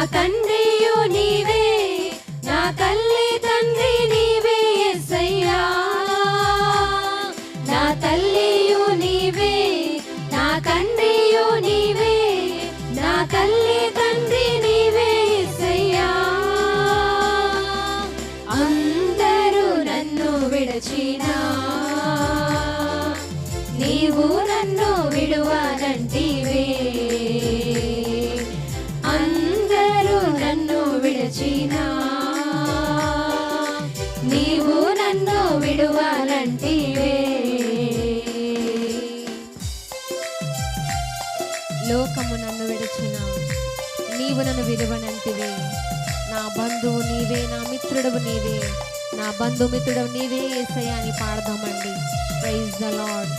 akan లోకము నన్ను విడిచిన నీవు నన్ను విలువనంటివి. నా బంధువు నీవే నా మిత్రుడు నీవే. నా బంధుమిత్రుడు నీవే ఏసయ్యా అని పాడదామండి. ప్రైజ్ ద లాడ్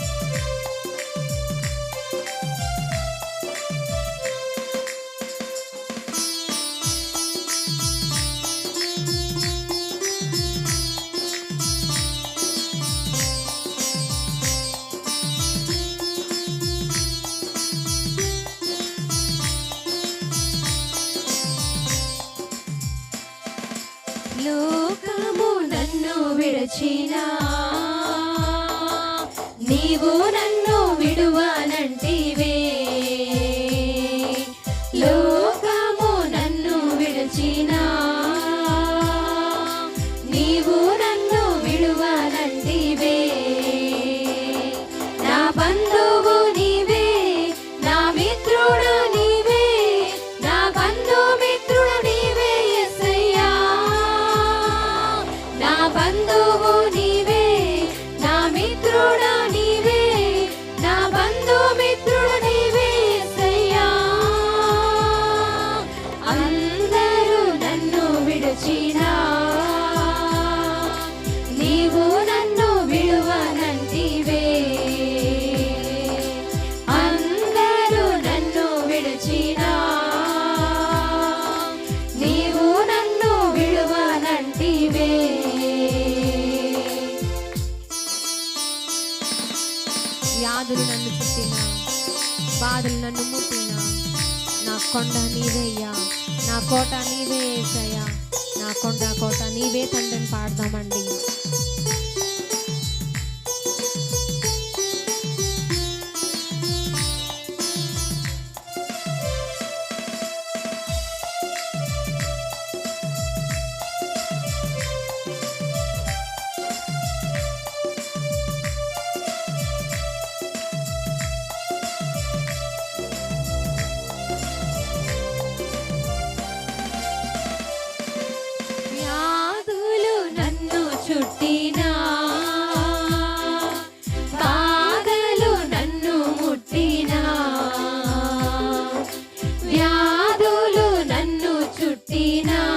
లోకము నన్ను విడచినా. నీవు నన్ను విడువనంటివే. లోకము నన్ను విడచినా. వ్యాధులు నన్ను చుట్టిన బాధలు నన్ను ముట్టిన నా కొండ నీవేయ్యా నా కోట నీవే ఏసయ్యా నా కొండ కోట నీవే తండ్రిని పాడదామండి. నన్ను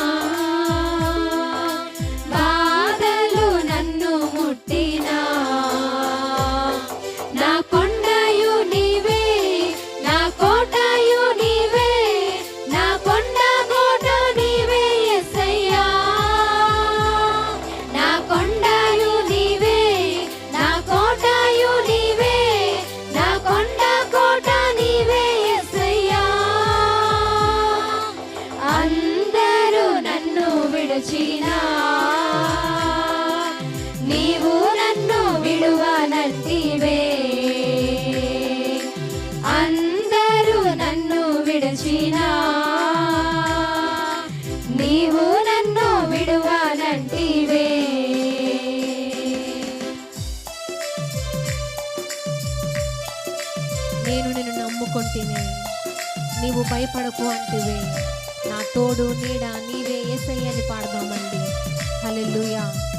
నేను నిన్ను నమ్ముకుంటేనే. నీవు భయపడకు అంటివే. నా తోడు నీడ నీవే ఏసయ్యని పాడదామండి. హలెల్లుయా.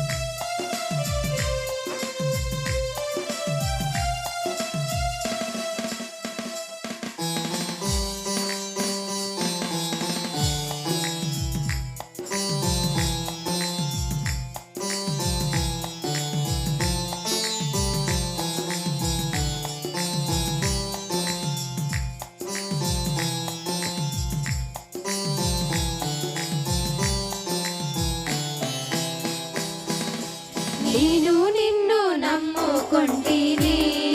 నేను నిన్ను నమ్ముకుంటేనే.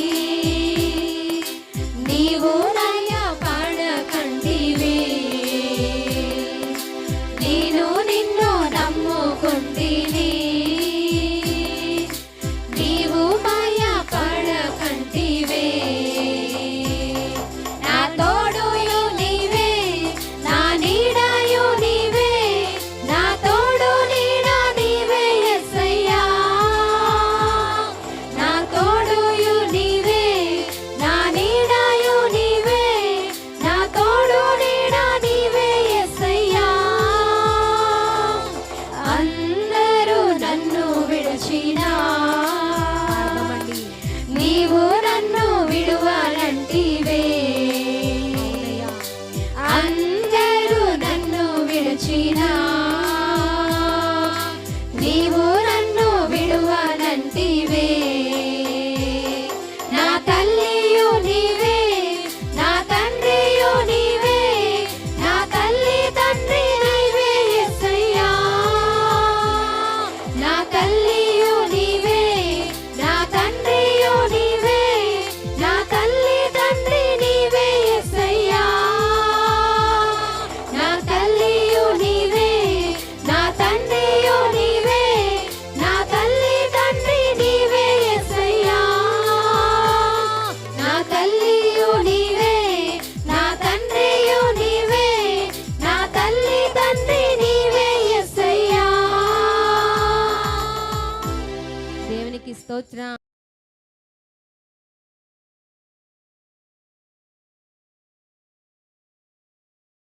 స్తోత్ర.